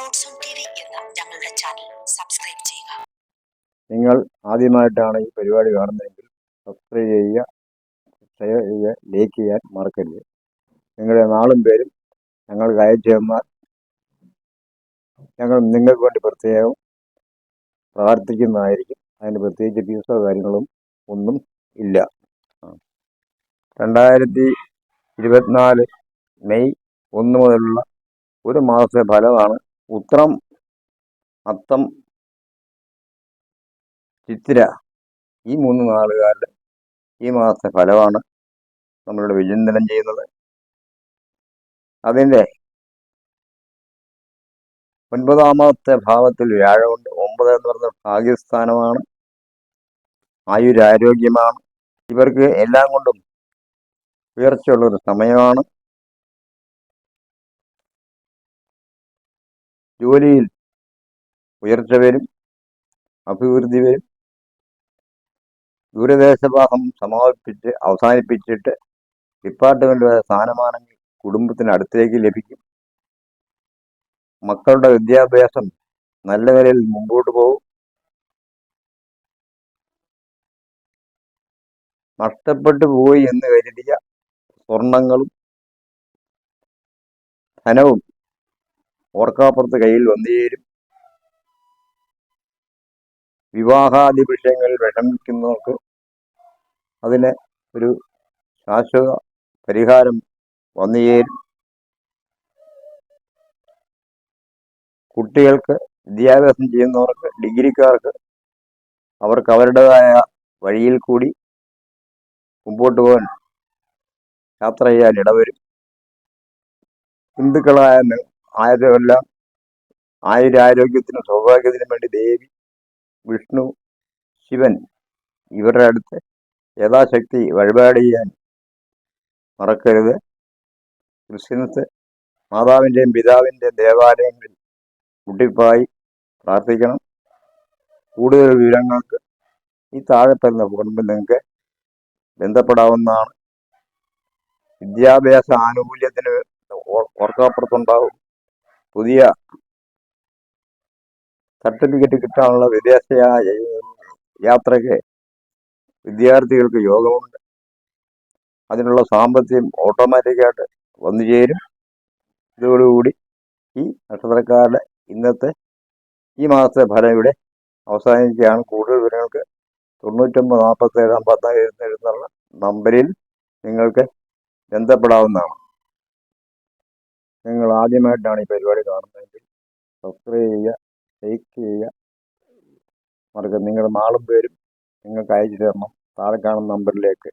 ഞങ്ങളുടെ channel subscribe ചെയ്യുക നിങ്ങൾ ആദ്യമായിട്ടാണ് ഈ പരിപാടി കാണുന്നതെങ്കിൽ സബ്സ്ക്രൈബ് ചെയ്യുക ഷെയർ ചെയ്യുക ലൈക്ക് ചെയ്യാൻ മറക്കരുത്. നിങ്ങളുടെ നാളും പേരും ഞങ്ങൾ ഗായജന്മാർ ഞങ്ങൾ നിങ്ങൾക്ക് വേണ്ടി പ്രത്യേകം പ്രാർത്ഥിക്കുന്നതായിരിക്കും. അതിന് പ്രത്യേകിച്ച് ഫീസോ കാര്യങ്ങളും ഒന്നും ഇല്ല. രണ്ടായിരത്തി ഇരുപത്തിനാല് മെയ് ഒന്ന് മുതലുള്ള ഒരു മാസത്തെ ഫലമാണ് ഉത്രം അത്തം ചിത്തിര ഈ മൂന്ന് നാളുകാരുടെ ഈ മാസത്തെ ഫലമാണ് നമ്മളിവിടെ വിചിന്തനം ചെയ്യുന്നത്. അതിന്റെ ഒൻപതാമത്തെ ഭാവത്തിൽ വ്യാഴമുണ്ട്. ഒമ്പത് എന്ന് പറഞ്ഞ ഭാഗ്യസ്ഥാനമാണ്. ആയുരാരോഗ്യമാണ്. ഇവർക്ക് എല്ലാം കൊണ്ടും ഉയർച്ചയുള്ളൊരു സമയമാണ്. ജോലിയിൽ ഉയർച്ച വരും അഭിവൃദ്ധി വരും. ദൂരദേശവാസം സമാപിപ്പിച്ച് അവസാനിപ്പിച്ചിട്ട് ഡിപ്പാർട്ട്മെന്റ് സ്ഥാനമാനങ്ങൾ കുടുംബത്തിന് അടുത്തേക്ക് ലഭിക്കും. മക്കളുടെ വിദ്യാഭ്യാസം നല്ല നിലയിൽ മുമ്പോട്ട് പോകും. നഷ്ടപ്പെട്ടു പോയി എന്ന് കരുതിയ സ്വർണങ്ങളും ധനവും ഓർക്കാപ്പുറത്ത് കയ്യിൽ വന്നേരും. വിവാഹാദി വിഷയങ്ങളിൽ വിഷമിക്കുന്നവർക്ക് അതിന് ഒരു ശാശ്വത പരിഹാരം വന്നുചേരും കുട്ടികൾക്ക് വിദ്യാഭ്യാസം ചെയ്യുന്നവർക്ക് ഡിഗ്രിക്കാർക്ക് അവർക്ക് അവരുടേതായ വഴിയിൽ കൂടി മുമ്പോട്ട് പോകാൻ യാത്ര ചെയ്യാൻ ഇടവരും. ഹിന്ദുക്കളായ ആയതെല്ലാം ആയുരാരോഗ്യത്തിനും സൗഭാഗ്യത്തിനും വേണ്ടി ദേവി വിഷ്ണു ശിവൻ ഇവരുടെ അടുത്ത് യഥാശക്തി വഴിപാട് ചെയ്യാൻ മറക്കരുത്. ക്രിസ്ത്യൻസ് മാതാവിന്റെയും പിതാവിന്റെയും ദേവാലയങ്ങളിൽ മുട്ടിപ്പായി പ്രാർത്ഥിക്കണം. കൂടുതൽ വിവരങ്ങൾക്ക് ഈ താഴെ പറയുന്ന ഫോണിൽ നിങ്ങൾക്ക് ബന്ധപ്പെടാവുന്നതാണ്. വിദ്യാഭ്യാസ ആനുകൂല്യത്തിന് ഓർ- ഓർക്കാപ്പുറത്തുണ്ടാവും. പുതിയ സർട്ടിഫിക്കറ്റ് കിട്ടാനുള്ള വിദേശ യാത്രയ്ക്ക് വിദ്യാർത്ഥികൾക്ക് യോഗമുണ്ട്. അതിനുള്ള സാമ്പത്തികം ഓട്ടോമാറ്റിക്കായിട്ട് വന്നു ചേരും. ഇതോടുകൂടി ഈ നക്ഷത്രക്കാരുടെ ഇന്നത്തെ ഈ മാസത്തെ ഫലം ഇവിടെ അവസാനിക്കുകയാണ്. കൂടുതൽ വിവരങ്ങൾക്ക് തൊണ്ണൂറ്റൊമ്പത് നാൽപ്പത്തേഴ് അമ്പത്താറ് എഴുന്നുള്ള നമ്പറിൽ നിങ്ങൾക്ക് ബന്ധപ്പെടാവുന്നതാണ്. നിങ്ങൾ ആദ്യമായിട്ടാണ് ഈ പരിപാടി കാണുന്നതെങ്കിൽ സബ്സ്ക്രൈബ് ചെയ്യുക ലൈക്ക് ചെയ്യുക. മറക്കരുത് നിങ്ങളുടെ നാളും പേരും നിങ്ങൾക്ക് അയച്ചു തരണം. താഴെ കാണുന്ന നമ്പറിലേക്ക്